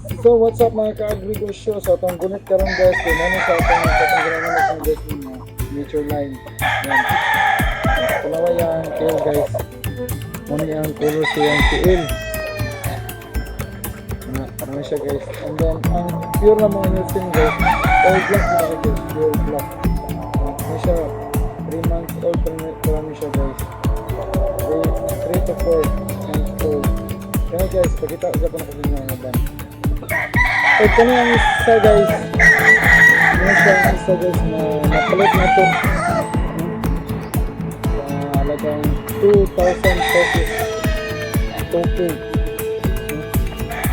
So what's up mga ka-agriculture? So itong gunit karon guys, kung ano sa itong sa itong ginagawa natin guys uh, nature line. Yan. Palawa yan, kale guys. Muna yung color siya yung kale. Ano, ano siya guys. And then, ang pure na mga nutrient guys, all black na siya guys, pure black. Ano siya, 3 months old pa rin pa rin siya guys. 3 to 4 months old. Kaya guys, pakita ko na kung yung mga ban. So, kami ang isa guys. Ano siya ang isa guys na napalit na ito. Sa halagang 2,000 pesos. Total.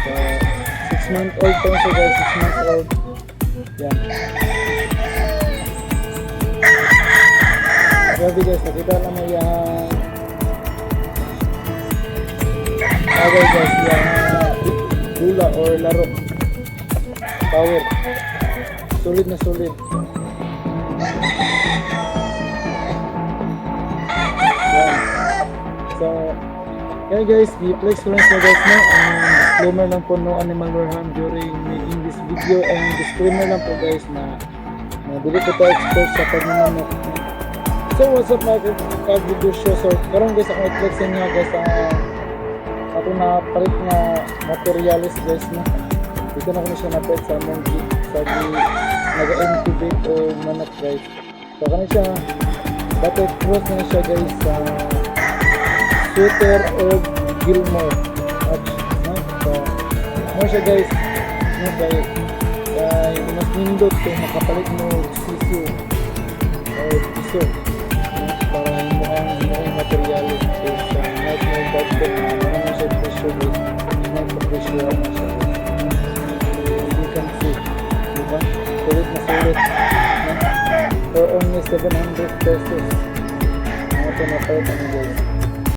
So, 6 month old rin siya guys. 6 months old. Yan. Grabe guys, nakita naman yung Power guys, yung dula or laro. Power. Sulit na sulit. Yan. So, kaya guys, i-flex ko lang guys no, ang disclaimer lang po no animal warham during making this video and disclaimer lang po guys na na dili po tayo expert sa pagmamano. So what's up mga kag-video show? So karon guys ako i-flex sa guys ang ako na palit nga materialis guys no. Dito na ko na siya napalit sa monkey sa di naga-incubate o manok guys. So kani siya dati cross na siya guys sa Sweater o Gilmore. Match, no? So, mo siya guys. No guys. Kaya mas nindot kung makapalit mo sisu or piso. No? Para mo ang mga materialis guys sa night mo budget na mga na siya presyo guys. Night presyo 700 pesos. Mga ito na palit ano guys.